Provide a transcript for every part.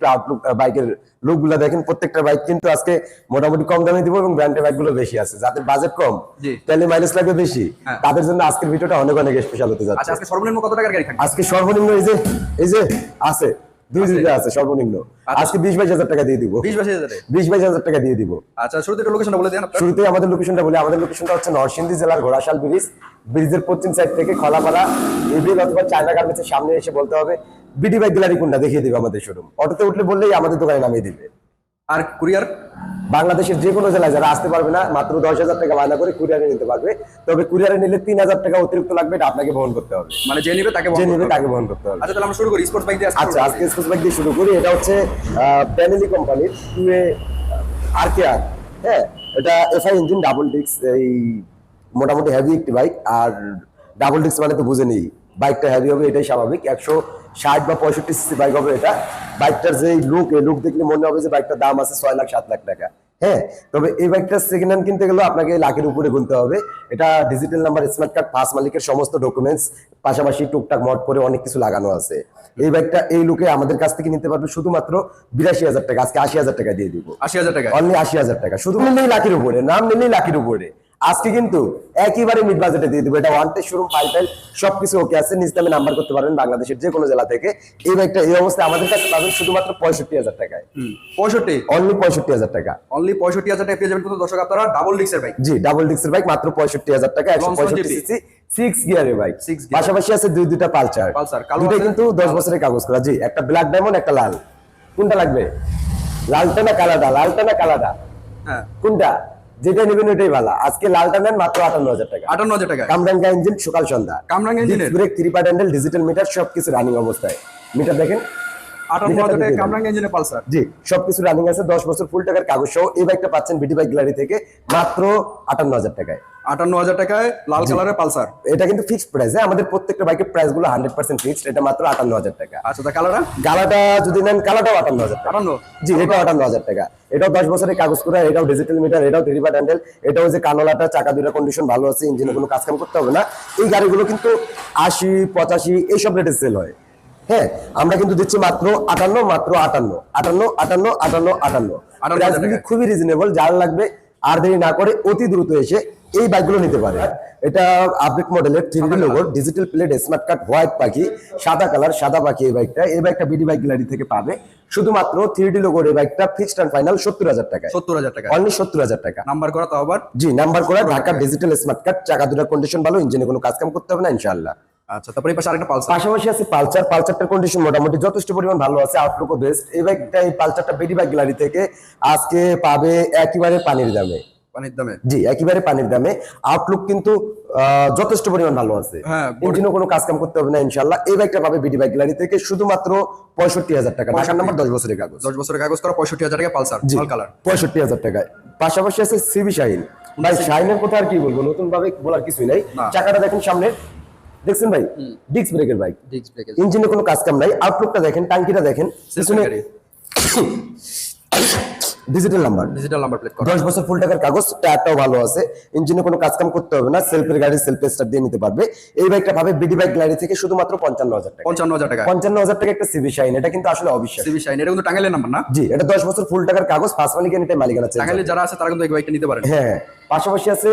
একটু আউটলুক বাইকের লুকগুলো দেখেন প্রত্যেকটা বাইক কিন্তু আজকে মোটামুটি কম দামে দিব এবং ব্র্যান্ডের বাইকগুলো বেশি আছে। যাদের বাজেট কম তাহলে মাইলেজ লাগবে বেশি। হ্যাঁ। তাদের জন্য আজকের ভিডিওটা অনেক অনেক স্পেশাল হতে আচ্ছা যাচ্ছে আজকে সর্বনিম্ন কত টাকার গাড়ি আজকে সর্বনিম্ন এই যে এই যে আছে দুই দুইটা আছে সর্বনিম্ন। আচ্ছা। আজকে বিশ বাইশ হাজার টাকা দিয়ে দিব। বিশ বাইশ হাজারে? বিশ বাইশ হাজার টাকা দিয়ে দিব। আচ্ছা শুরুতে লোকেশনটা বলে দেন আপনার। আমাদের লোকেশনটা বলি আমাদের লোকেশনটা হচ্ছে নরসিংদী জেলার ঘোড়াশাল ব্রিজ। ব্রিজের পশ্চিম সাইড থেকে খলাপাড়া ইভিল অথবা চায়না গার্মেন্টসের সামনে এসে বলতে হবে। বিডি বাইক গ্যালারি কোনটা দেখিয়ে দিবে আমাদের শোরুম অটোতে উঠলে বললেই আমাদের দোকানে নামিয়ে দিবে। আর কুরিয়ার? বাংলাদেশের যে কোনো জেলায় যারা আসতে পারবে না মাত্র দশ হাজার টাকা বায়না করে কুরিয়ারে নিতে পারবে। তবে কুরিয়ারে নিলে তিন হাজার টাকা অতিরিক্ত লাগবে এটা আপনাকে বহন করতে হবে। মানে যে নিবে তাকে যে নেবে তাকে বহন করতে হবে। আচ্ছা তাহলে আমরা শুরু করি স্পোর্টস বাইক দিয়ে আচ্ছা আজকে স্পোর্টস বাইক দিয়ে শুরু করি এটা হচ্ছে ফ্যামিলি কোম্পানির টু এ আর কে আর হ্যাঁ? এটা এফআই ইঞ্জিন ডাবল ডিক্স এই মোটামুটি হেভি একটি বাইক আর ডাবল ডিক্স মানে তো বুঝে নেই বাইকটা হেভি হবে এটাই স্বাভাবিক। একশো ষাট বা পঁয়ষট্টি সিসি বাইক হবে এটা। বাইকটার যে লুক এই লুক দেখলে মনে হবে যে বাইকটার দাম আছে ছয় লাখ সাত লাখ টাকা। হ্যাঁ তবে এই বাইকটা সেকেন্ড হ্যান্ড কিনতে গেলেও আপনাকে লাখের উপরে গুনতে হবে। এটা ডিজিটাল নাম্বার স্মার্ট কার্ড পাঁচ মালিকের সমস্ত ডকুমেন্টস পাশাপাশি টুকটাক মট করে অনেক কিছু লাগানো আছে। এই বাইকটা এই লুকে আমাদের কাছ থেকে নিতে পারবে শুধুমাত্র বিরাশি হাজার টাকা। আজকে আশি হাজার টাকা দিয়ে দিব। আশি হাজার টাকা। অনলি আশি হাজার টাকা। শুধু নিলেই লাখের উপরে নাম নিলেই লাখের উপরে। আজকে কিন্তু একেবারে মিড বাজেটে দিয়ে দিব। এটা ওয়ান টেস্ট শোরুম ফাইল সবকিছু ওকে আছে। নিজ নামে নাম্বার করতে পারবেন বাংলাদেশের যে কোনো জেলা থেকে। এই বাইকটা এই অবস্থায় আমাদের কাছে পাবেন শুধুমাত্র পঁয়ষট্টি হাজার টাকায়। পঁয়ষট্টি? অনলি পঁয়ষট্টি হাজার টাকা। অনলি পঁয়ষট্টি হাজার টাকা পেয়ে যাবেন কিন্তু দর্শক আপনারা ডাবল ডিক্সের বাইক জি ডাবল ডিক্সের বাইক মাত্র পঁয়ষট্টি হাজার টাকা একশো পঁয়ষট্টি সিসি সিক্স গিয়ারের বাইক পাশাপাশি আছে দুই দুইটা পালচার Pulsar, কালো কিন্তু দশ বছরের কাগজ করা। জি একটা ব্ল্যাক ডায়মন্ড একটা লাল। কোনটা লাগবে? লালটা না কালাটা লালটা না কালাটা হ্যাঁ। কোনটা? যেটা নেবেন ওইটাই ভালো। আজকে লালটা নেন মাত্র আটান্ন হাজার টাকা। আটান্ন হাজার টাকা। কামরাঙ্গা ইঞ্জিন সকাল সন্ধ্যা। কামরাঙ্গা engine brake three part handle digital meter সবকিছু রানিং অবস্থায়। মিটার দেখেন? জি সবকিছু রানিং আছে দশ বছর ফুল টাকার কাগজ সহ। এই বাইকটা পাচ্ছেন বিডি বাইক গ্যালারি থেকে মাত্র আটান্ন হাজার টাকায়। আটান্ন হাজার টাকায় লাল কালারের পালসার। এটা কিন্তু ফিক্সড প্রাইস হ্যাঁ? আমাদের প্রত্যেকটা বাইকের প্রাইসগুলো হান্ড্রেড পার্সেন্ট ফিক্সড এটা মাত্র আটান্ন হাজার টাকা। আচ্ছা তা কালারটা গালাটা যদি নেন কালাটাও আটান্ন হাজার আটান্ন? জি এটাও আটান্ন হাজার টাকা। এটাও দশ বছরের কাগজ করা এটাও ডিজিটাল মিটার এটাও হ্যান্ডেল এটাও যে কানোলাটা চাকা দুটা কন্ডিশন ভালো আছে ইঞ্জিনে কোনো কাজ কাম করতে হবে না। এই গাড়িগুলো কিন্তু আশি পঁচাশি এইসব রেটে সেল হয়। হ্যাঁ? আমরা কিন্তু দিচ্ছি মাত্র আটান্ন মাত্র আটান্ন। আটান্ন আটান্ন আটান্ন আটান্ন। খুবই রিজনেবল যার লাগবে আর দেরি না করে অতি দ্রুত এসে এই বাইকগুলো নিতে পারে। এটা আপডেট মডেলের three D logo digital plate smart card white পাখি সাদা কালার সাদা পাখি এই বাইকটা এই বাইকটা বিডি বাইক গ্যালারি থেকে পাবে। শুধুমাত্র থ্রি ডি লোগোর এই বাইকটা ফিক্সড অ্যান্ড ফাইনাল সত্তর হাজার টাকা সত্তর হাজার টাকা। অনলি সত্তর হাজার টাকা। নাম্বার করা তো আবার? জি নাম্বার করা ঢাকার ডিজিটাল স্মার্ট কার্ড চাকা দুটার কন্ডিশন ভালো ইঞ্জিনে কোনো কাজ কাম করতে হবে না ইনশাআল্লাহ। আচ্ছা তারপরে পাশে আরেকটা পালসার। পাশাপাশি আছে পালচার পালচারটার কন্ডিশন মোটামুটি যথেষ্ট পরিমাণ ভালো আছে আউটলুকও বেস্ট এই বাইকটা এই পালচারটা বেডি গ্যালারি থেকে আজকে পাবে একেবারে পানির দামে। পানির দামে? জি একেবারে পানির দামে। আউটলুক কিন্তু আহ, যথেষ্ট পরিমাণ ভালো আছে। হ্যাঁ, ইঞ্জিনও কোনো কাজ কাম করতে হবে না ইনশাল্লাহ এই বাইকটা পাবে বিডি বাইক গ্যালারি থেকে শুধুমাত্র পঁয়ষট্টি হাজার টাকা। ঢাকার নাম্বার দশ বছরের কাগজ। দশ বছরের কাগজ করা পঁয়ষট্টি হাজার টাকা পালসার লাল কালার পঁয়ষট্টি হাজার টাকায়। পাশাপাশি আছে সিবি শাহিন ভাই শাহিনের কথা আর কি বলব? নতুন ভাবে বলার কিছুই নাই। চাকাটা দেখেন সামনে দেখছেন ভাই? ডিস্ক ব্রেকের বাইক ব্রেকেজ ইঞ্জিনে কোনো কাজ কাম নাই। আউটলুকটা দেখেন টাঙ্কিটা দেখেন। পিছনে digital number digital number plate দশ বছর ফুল টাকার কাগজ টায়ারটাও ভালো আছে। ইঞ্জিনে কোনো কাজ কাম করতে হবে না। সেলফের গাড়ি সেলফ স্টার্ট দিয়ে নিতে পারবে। এই বাইকটা পাবে বিডি বাইক গ্যালারি থেকে শুধুমাত্র পঞ্চান্ন হাজার টাকা। পঞ্চান্ন হাজার টাকা। পঞ্চান্ন হাজার টাকা একটা সিবি শাইন এটা কিন্তু আসলে অবিশ্বাস সিবি শাইন এটা কিন্তু টাঙ্গাইলের নাম্বার না? জি এটা দশ বছর ফুল টাকার কাগজ। ফার্স্ট মালিক এনে মালিকানা টাঙ্গাইলে যারা আছে তারা কিন্তু এই বাইকটা নিতে পারেন। হ্যাঁ হ্যাঁ। পাশাপাশি আছে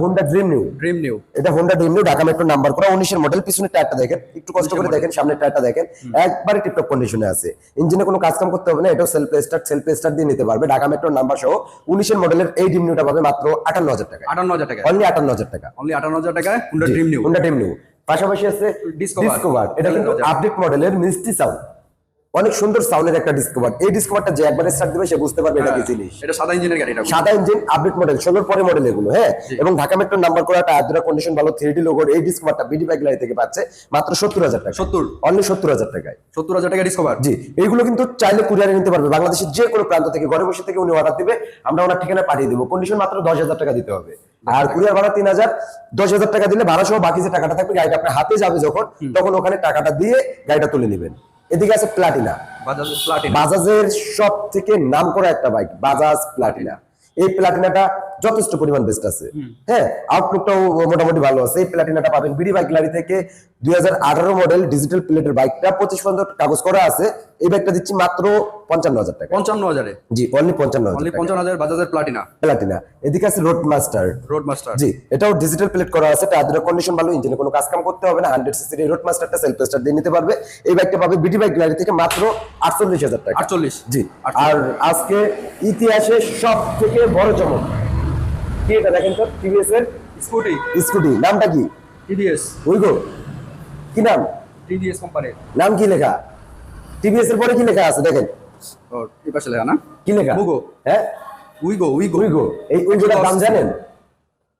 Honda dream new dream new এটা Honda dream new Dhaka metro number করা উনিশের মডেল পিছনে টায়ারটা দেখেন। একটু কষ্ট করে দেখেন সামনের টায়ারটা দেখেন। একবারে টিপটপ কন্ডিশনে আছে। ইঞ্জিনে কোনো কাজ কাম করতে হবে না এটাও সেলফ স্টার্ট সেলফ স্টার্ট দিয়ে নিতে পারবে। ঢাকা মেট্রো নাম্বার সহ উনিশের মডেলের এই ড্রিম নিউটা পাবে মাত্র আটান্ন হাজার টাকা আটান্ন হাজার টাকা অনলি আটান্ন হাজার টাকা। অনলি আটান্ন হাজার টাকায় Honda dream new Honda dream new পাশাপাশি আছে ডিসকভার এটা কিন্তু 11,000 আপডেট মডেলের মিষ্টি সাউন্ড অনেক সুন্দর সাউন্ডের একটা ডিসকভার এই ডিসকভারটা যে একবার স্টার্ট দিবে সে বুঝতে পারবে এটা কি জিনিস। এটা সাদা ইঞ্জিনের গাড়ি এটা সাদা ইঞ্জিন আপডেট মডেল ষোলোর পরে মডেল এগুলো হ্যাঁ? এবং ঢাকা মেট্রো নাম্বার করা টায়ার দুটা কন্ডিশন ভালো থ্রি ডি লোগোর এই ডিসকভারটা বিডি বাইক লাইন থেকে পাচ্ছে মাত্র সত্তর হাজার টাকা সত্তর? অনলি সত্তর হাজার টাকায়। সত্তর হাজার টাকা ডিসকভার জি এইগুলো কিন্তু চাইলে কুরিয়ারে নিতে পারবে। বাংলাদেশের যে কোনো প্রান্ত থেকে ঘরে বসে থেকে উনি অর্ডার দিবে আমরা ওনার ঠিকানা পাঠিয়ে দেবো। কন্ডিশন মাত্র দশ হাজার টাকা দিতে হবে। আর কুরিয়ার ভাড়া তিন হাজার দশ হাজার টাকা দিলে ভাড়া সহ বাকি যে টাকাটা থাকবে গাড়িটা আপনার হাতে যাবে যখন তখন ওখানে টাকাটা দিয়ে গাড়িটা তুলে নেবেন। এদিকে আছে প্লাটিনা বাজাজ প্লাটিনা বাজাজের সব থেকে নাম করা একটা বাইক বাজাজ প্লাটিনা এই প্লাটিনাটা যথেষ্ট পরিমাণ বেস্ট আছে। হ্যাঁ আউটলুকটাও মোটামুটি ভালো আছে। এই প্লাটিনাটা পাবেন বিডি বাইক গ্যালারি থেকে দুই মডেল ডিজিটাল প্লেটের বাইকটা পঁচিশ পর্যন্ত কাগজ করা আছে। এই বাইকটা দিচ্ছি মাত্র পঞ্চান্ন হাজার টাকা। পঞ্চান্ন হাজারে? জি অনলি পঞ্চান্ন হাজার পঞ্চান্ন হাজার বাজাজের প্লাটিনা প্লাটিনা এদিকে আছে রোড মাস্টার রোড মাস্টার জি এটাও ডিজিটাল প্লেট করা আছে। টায়ার কন্ডিশন ভালো ইঞ্জিনে কোনো কাজ কাম করতে হবে না। হান্ড্রেড সিসির রোড মাস্টারটা সেলফ স্টার দিয়ে নিতে পারবে। এই বাইকটা পাবে বিডি বাইক গ্যালারি থেকে মাত্র আটচল্লিশ হাজার টাকা। আটচল্লিশ। জি আর আজকে ইতিহাসে সব থেকে বড় চমক। কি এটা দেখেন তো টিভিএস এর? স্কুটি স্কুটি নামটা কি? টিডিএস উইগো কি নাম? টিডিএস কোম্পানির নাম কি লেখা? টিভিএস এর পরে কি লেখা আছে? দেখেন। ও এই পাশে লেখা না? কি লেখা? উইগো হ্যাঁ? উইগো উইগো উইগো এই উইগোটার দাম জানেন?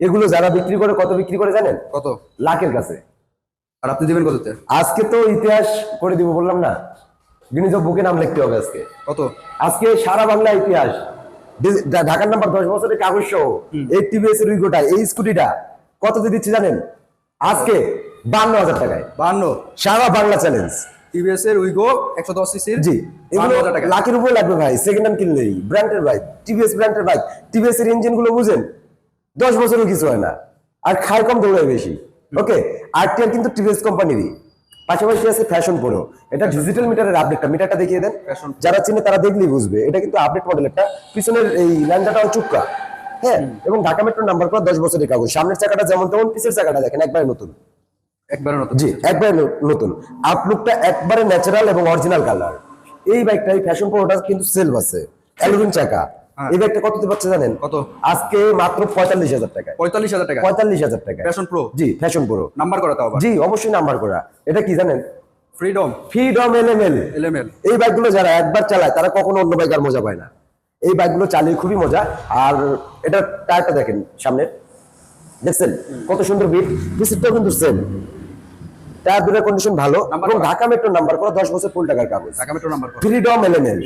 এগুলো যারা বিক্রি করে কত বিক্রি করে জানেন? কত? লাখের কাছে। আর আপনি দিবেন কততে? আজকে তো ইতিহাস করে দিব বললাম না। গিনিজ বুকে নাম লিখতে হবে আজকে। কত? আজকে সারা বাংলা ইতিহাস। ঢাকার নাম্বার দশ বছরের কাগজ সহ এই টিভিএস এর উইগোটা এই স্কুটিটা কততে দিচ্ছি জানেন? আজকে বান্ন হাজার টাকায়। বান্ন। সারা বাংলা চ্যালেঞ্জ টিভিএস এর উইগো একশো দশ সিসির জি। এগুলো লাখের উপরে লাগবে ভাই সেকেন্ড হ্যান্ড কিনলেই ব্র্যান্ডের বাইক টিভিএস ব্র্যান্ডের বাইক টিভিএস এর ইঞ্জিনগুলো বুঝেন দশ বছরও কিছু হয় না। আর খায় কম দৌড়ায় বেশি। ওকে আরটিআর কিন্তু টিভিএস কোম্পানিরই পাশাপাশি আছে ফ্যাশন প্রো এটা ডিজিটাল মিটারের আপডেটটা মিটারটা দেখিয়ে দেন। যারা চিনে তারা দেখলেই বুঝবে। এটা কিন্তু আপডেট মডেলেরটা পিছনের এই ল্যান্ডাটাও চুক্কা। হ্যাঁ? এবং ঢাকা মেট্রো নাম্বার করা দশ বছরের কাগজ। সামনের চাকাটা যেমন তেমন পিছের চাকাটা দেখেন একবারে নতুন। একবারে নতুন। জি একবারে নতুন। আউটলুকটা একবারে ন্যাচারাল এবং অরিজিনাল কালার এই বাইকটাই ফ্যাশন প্রোটা কিন্তু সেলফ আছে। অ্যালুমিনিয়াম চাকা। এই বাইকটা কততে পাচ্ছে জানেন? কত? আজকে মাত্র পঁয়তাল্লিশ হাজার টাকায়। পঁয়তাল্লিশ হাজার টাকা পঁয়তাল্লিশ হাজার টাকা ফ্যাশন প্রো জি ফ্যাশন প্রো নাম্বার করা তাও জি অবশ্যই নাম্বার করা। এটা কি জানেন? ফ্রিডম ফ্রিডম এলএমএল এলএমএল এই বাইকগুলো যারা একবার চালায় তারা কখনো অন্য বাইক আর মজা পায় না। এই বাইকগুলো চালিয়ে খুবই মজা। আর এটা টায়ারটা দেখেন সামনে দেখছেন? কত সুন্দর বিট বিসিটটাও কিন্তু সেম টায়ার দুটো কন্ডিশন ভালো এবং ঢাকা মেট্রো নাম্বার করা দশ বছর ফুল টাকার কাগজ। ঢাকা মেট্রো নাম্বার করা ফ্রিডম এলএনএল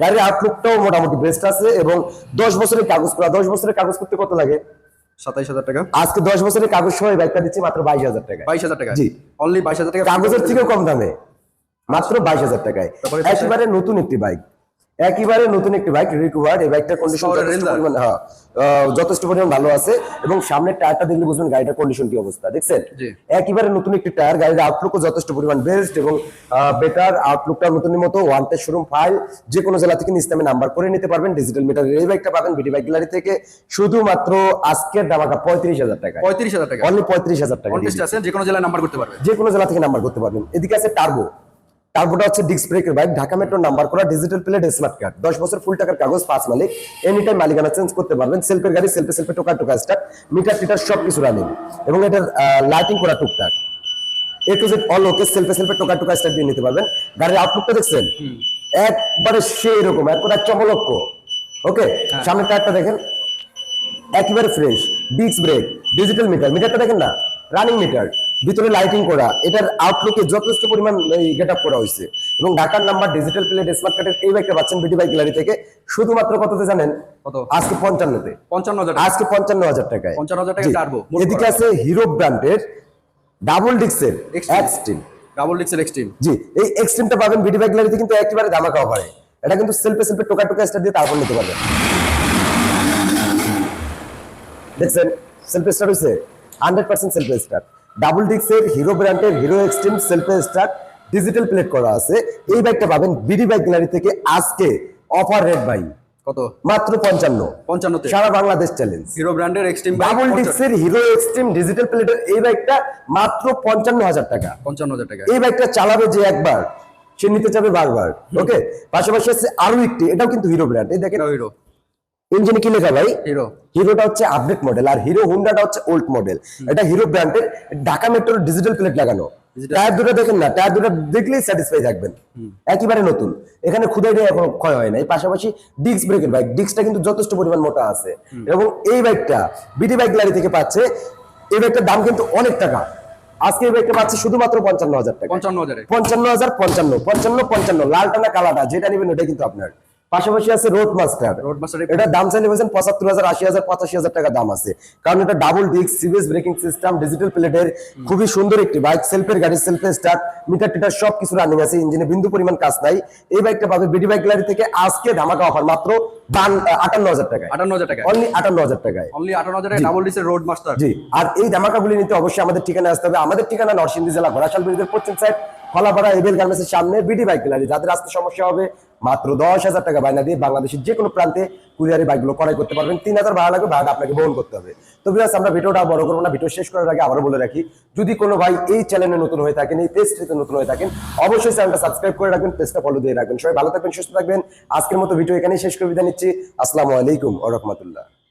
গাড়ির আউটলুকটাও মোটামুটি বেস্ট আছে এবং দশ বছরের কাগজ করা দশ বছরের কাগজ করতে কত লাগে? সাতাইশ হাজার টাকা। আজকে দশ বছরের কাগজ সহ বাইকটা দিচ্ছি মাত্র বাইশ হাজার টাকা। বাইশ হাজার টাকা? জি। অনলি বাইশ হাজার টাকা? কাগজের থেকেও কম দামে। মাত্র বাইশ হাজার টাকায়। একেবারে নতুন একটি বাইক একেবারে নতুন একটি বাইক রিকভার্ড এই বাইকটার কন্ডিশন। পরিমাণ হ্যাঁ, যথেষ্ট পরিমাণ ভালো আছে এবং সামনের টায়ারটা দেখলে বুঝবেন গাড়িটার কন্ডিশন কি অবস্থা দেখছেন? জি। একেবারে নতুন একটি টায়ার গাড়ির আউটলুকও যথেষ্ট পরিমাণ বেস্ট এবং বেটার আউটলুকটা নতুনের মতো। ওয়ান টেস্ট শোরুম ফাইল যে কোনো জেলা থেকে ইসলামে নাম্বার করে নিতে পারবেন। ডিজিটাল মিটার এই বাইকটা পাবেন বিডি বাইক গ্যালারি থেকে। শুধুমাত্র আজকের দামাকা পঁয়ত্রিশ হাজার টাকা। পঁয়ত্রিশ হাজার টাকা। অনলি পঁয়ত্রিশ হাজার টাকা যে কোনো জেলায় নাম্বার করতে পারবেন যে কোনো জেলা থেকে নাম্বার করতে পারবেন। এদিকে আছে টার্বো টার্বোটা হচ্ছে ডিস্ক ব্রেকের বাইক ঢাকা মেট্রো নাম্বার করা ডিজিটাল প্লেট স্মার্ট কার্ড দশ বছর ফুল টাকার কাগজ পাঁচ মালিক। এনি টাইম মালিকানা চেঞ্জ করতে পারবেন। সেলফের গাড়ি সেলফে সেলফে টোকা টোকা স্টার্ট মিটার টিটার সব কিছু রানিং এবং এটার লাইটিং করা টুকটাক। A to Z all okay সেলফে সেলফে টোকা টোকা স্টার্ট দিয়ে নিতে পারবেন। গাড়ির আউটলুকটা দেখছেন? একবারে সেই রকম একবারে চমলক্ষ ওকে সামনের টায়ারটা দেখেন। একেবারে fresh disk brake digital meter মিটারটা দেখেন না? রানিং মিটার ভিতরে লাইটিং করা এটার আউটলুকে যথেষ্ট পরিমাণ গেট আপ করা হয়েছে এবং ঢাকার নাম্বার ডিজিটাল প্লেট স্মার্ট কার্ডের এই বাইকটা পাচ্ছেন বিটি বাইক গ্যালারি থেকে। শুধুমাত্র কততে জানেন? কত? আজকে পঞ্চান্নতে। পঞ্চান্ন হাজার আজকে পঞ্চান্ন হাজার টাকায়। 55,000 টাকায় জি। টার্বো, এদিকে আছে হিরো ব্র্যান্ডের ডাবল ডিক্সের। এক্সট্রিম ডাবল ডিক্সের এক্সট্রিম জি। এই এক্সট্রিমটা পাবেন বিটি বাইক গ্যালারিতে কিন্তু একেবারে দামাকা অফারে এটা কিন্তু সেলফে সেলফে টোকা টোকা স্টার দিয়ে তারপর নিতে পারবেন। দেখছেন? সেলফ স্টার হয়েছে hundred percent self start double ডিক্সের Hero ব্র্যান্ডের Hero Xtreme self start digital plate করা আছে। এই বাইকটা পাবেন বিডি বাইক গ্যালারি থেকে আজকে অফার রেট বাই কত? মাত্র পঞ্চান্ন। পঞ্চান্নতে সারা বাংলাদেশ চ্যালেঞ্জ হিরো ব্র্যান্ডের এক্সট্রিম ডাবল ডিক্সের হিরো এক্সট্রিম ডিজিটাল প্লেটের এই বাইকটা মাত্র পঞ্চান্ন হাজার টাকা। পঞ্চান্ন হাজার টাকা। এই বাইকটা চালাবে যে একবার সে নিতে চাবে বারবার। ওকে? পাশাপাশি আছে আরও একটি এটাও কিন্তু হিরো ব্র্যান্ড। এই দেখেন হিরো। ইঞ্জিনে কি লেখা ভাই? হিরো। হিরোটা হচ্ছে আপডেট মডেল আর হিরো হুন্ডাটা হচ্ছে ওল্ড মডেল এটা হিরো ব্র্যান্ডের ঢাকা মেট্রোর ডিজিটাল প্লেট লাগানো। টায়ার দুটো দেখেন না টায়ার দুটো দেখলেই স্যাটিসফাই থাকবেন। একেবারে নতুন। এখানে খুদাইটা এখন ক্ষয় হয় না। এই পাশাপাশি ডিস্ক ব্রেকের বাইক ডিস্কটা কিন্তু যথেষ্ট পরিমাণ মোটা আছে। এবং এই বাইকটা বিডি বাইক গ্যালারি থেকে পাচ্ছে। এই বাইকটার দাম কিন্তু অনেক টাকা। আজকে এই বাইকটা পাচ্ছে শুধুমাত্র পঞ্চান্ন হাজার টাকা। পঞ্চান্ন হাজার। পঞ্চান্ন হাজার পঞ্চান্ন পঞ্চান্ন পঞ্চান্ন লালটা না কালাটা যেটা নেবেন ওটাই কিন্তু আপনার। পাশাপাশি আছে রোড মাস্টার এটা দাম চাইলে বলছেন পঁচাত্তর হাজার আশি হাজার পঁচাশি হাজার টাকা দাম আছে। কারণ এটা double disk CBS braking system digital প্লেটের খুবই সুন্দর একটি বাইক সেলফের গাড়ি সেলফে স্টার্ট মিটার টিটার সব কিছু রানিং আছে ইঞ্জিনে বিন্দু পরিমাণ কাজ নাই। এই বাইকটা পাবে বিডি বাইক গ্যালারি থেকে আজকে ধামাকা অফার মাত্র আটান্ন হাজার টাকায়। আটান্ন হাজার টাকা অনলি আটান্ন হাজার টাকায়। অনলি আটান্ন হাজার টাকা ডাবল ডিসের রোড মাস্টার জি। আর এই ধামাকাগুলি নিতে অবশ্যই আমাদের ঠিকানা আসতে হবে। আমাদের ঠিকানা নরসিংদী জেলা ঘোড়াশাল ব্রিজের পশ্চিম সাইড ফলাপাড়া এবেল গার্মেন্টসের সামনে বিডি বাইক গ্যালারি যাদের আসতে সমস্যা হবে মাত্র দশ হাজার টাকা বায়না দিয়ে বাংলাদেশের যে কোনো প্রান্তে কুরিয়ারি বাইকগুলো ক্রয় করতে পারবেন। তিন হাজার ভাড়া লাগবে ভাড়া আপনাকে বহন করতে হবে। তো বিরাজ আমরা ভিডিওটা বড় করব না। ভিডিও শেষ করার আগে আবারও বলে রাখি, যদি কোনো ভাই এই চ্যানেলে নতুন হয়ে থাকেন, এই পেজটিতে নতুন হয়ে থাকেন, অবশ্যই চ্যানেলটা সাবস্ক্রাইব করে রাখবেন পেজটা ফলো দিয়ে রাখবেন। সবাই ভালো থাকবেন, সুস্থ থাকবেন। আজকের মতো ভিডিও এখানেই শেষ করে বিদায় নিচ্ছি। আসসালামু আলাইকুম ও রহমতুল্লাহ।